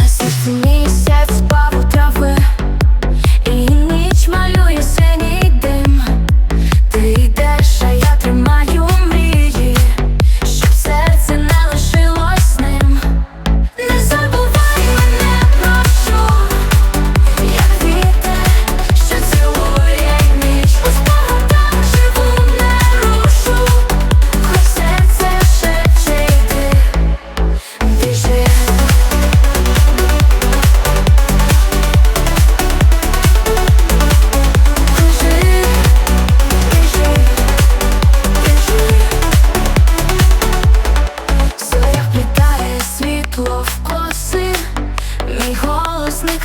Раз місяць впав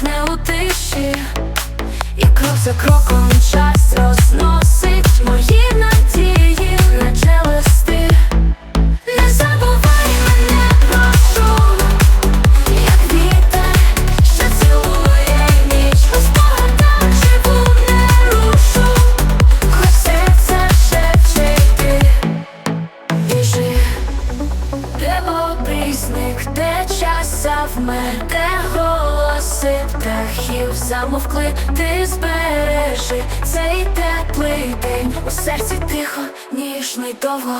тане у тиші, і крок за кроком час розносить мої надії, наче листи. Не забувай мене, прошу, як вітер, що цілує ніч, у спогадах живу, не рушу, хоч серце шепче йти, біжи. Де обрізник, де час завмер, де голоси птахів замовкли, ти збережи цей теплий день у серці тихо, ніжно й довго.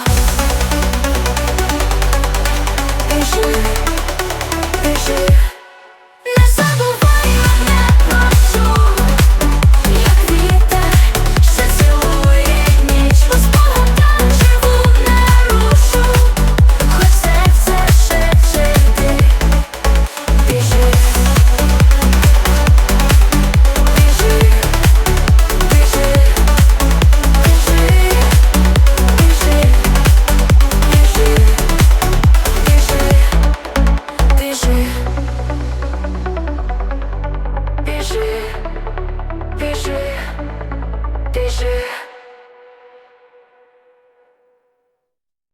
shit.